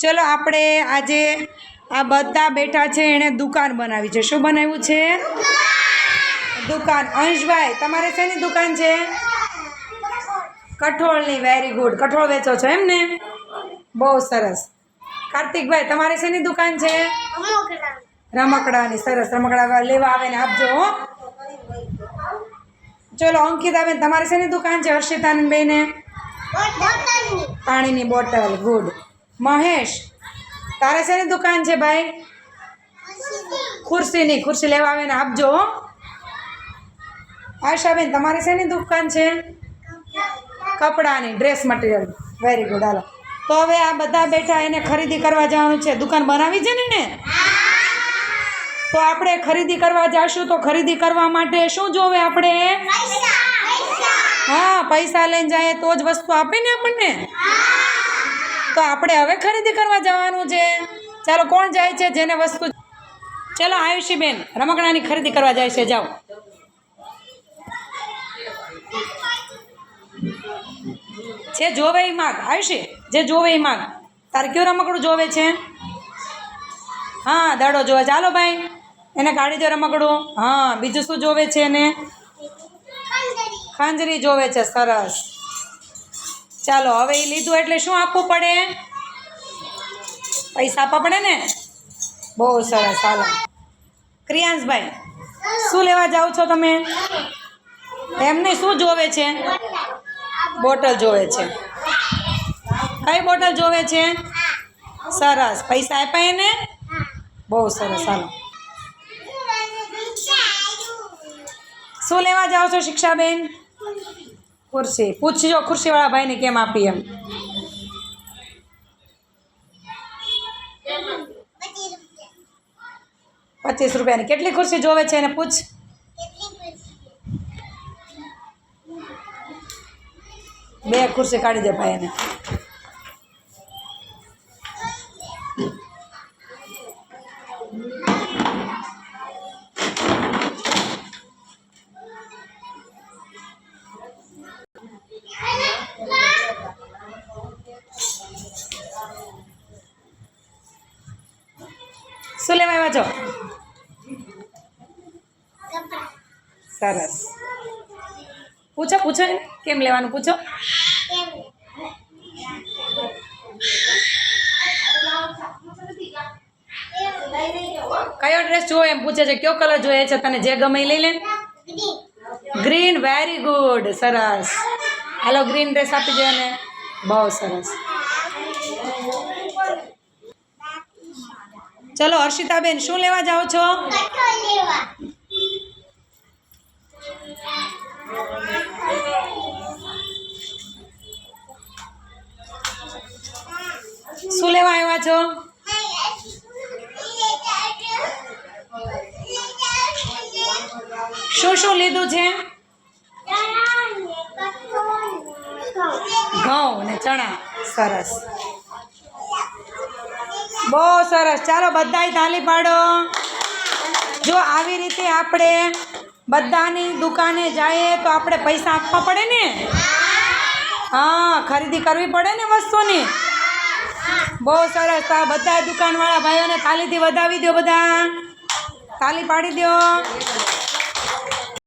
ચલો આપણે આજે આ બધા બેઠા છે, એણે દુકાન બનાવી છે. શું બનાવ્યું છે? દુકાન. અંશભાઈ, તમારે શેની દુકાન છે? કઠોળની વેરી ગુડ કઠોળ વેચો છો એમ ને? બહુ સરસ. કાર્તિકભાઈ, તમારે શેની દુકાન છે? રમકડાની. સરસ, રમકડા લેવા આવે ને આપજો, હો. ચલો, અંકિતાબેન, તમારે શેની દુકાન છે? હર્ષિતાબેને પાણીની બોટલ. ગુડ. મહેશ તારે શેની દુકાન છે ભાઈ? ખુરશીની ખુરશી લેવા આવે ને આપજો આશાબેન તમારે શેની દુકાન છે? કપડાની ડ્રેસ મટીરિયલ વેરી ગુડ હાલો. તો હવે આ બધા બેઠા એને ખરીદી કરવા જવાનું છે. દુકાન બનાવી છે ને તો આપણે ખરીદી કરવા જાશું તો ખરીદી કરવા માટે શું જોવે આપણે? હા પૈસા લઈને જાય તો જ વસ્તુ આપે ને આપણને? તો આપણે હવે ખરીદી કરવા જવાનું છે. ચાલો, કોણ જાય છે જેને વસ્તુ ચાલો, આયુષીબેન, રમકડાની ખરીદી કરવા જાય છે, જાઓ. જે જોવે એ માગ. આયુષી, જે જોવે એ માગ. તારે કયું રમકડું જોવે છે? હા, દાડો જોવે. ચાલો, ભાઈ. એને કાઢી દો રમકડું. હા, બીજું શું જોવે છે એને? ખંજરી જોવે છે, સરસ. ચાલો, હવે એ લીધું એટલે શું આપવું પડે? પૈસા આપવા પડે ને? બહુ સરસ ચાલો ક્રિયાંશભાઈ, શું લેવા જાઓ છો તમે? એમને શું જોવે છે? બોટલ જોવે છે. કઈ બોટલ જોવે છે? સરસ. પૈસા આપ્યા એને? બહુ સરસ ચાલો શું લેવા જાઓ છો શિક્ષાબેન? ખુરશી પૂછજો ખુરશીવાળા ભાઈને કેમ આપી એમ પચીસ રૂપિયાની કેટલી ખુરશી જોવે છે એને પૂછ બે ખુરશી કાઢી દે ભાઈ એને શું લેવા આવ્યા છો? સરસ. પૂછો પૂછો એને. કેમ લેવાનું પૂછો? કયો ડ્રેસ જોવો એમ પૂછે છે કયો કલર જોઈએ છે તને જે ગમે લઈ લે. ગ્રીન. વેરી ગુડ સરસ. હાલો ગ્રીન ડ્રેસ આપી દે ને બહુ સરસ. ચલો હર્ષિતાબેન શું લેવા જાઓ છો? શું લેવા આવ્યા છો? શું શું લીધું છે? ઘઉં ને ચણા. સરસ. બહુ સરસ. ચાલો બધાય તાલી પાડો. જો આવી રીતે આપણે બધાની દુકાને જઈએ તો આપણે પૈસા આપવા પડે ને? હા, ખરીદી કરવી પડે ને વસ્તુની? બહુ સરસ. બધા દુકાનવાળા ભાઈઓને તાલીથી વધાવી દો બધા. તાલી પાડી દો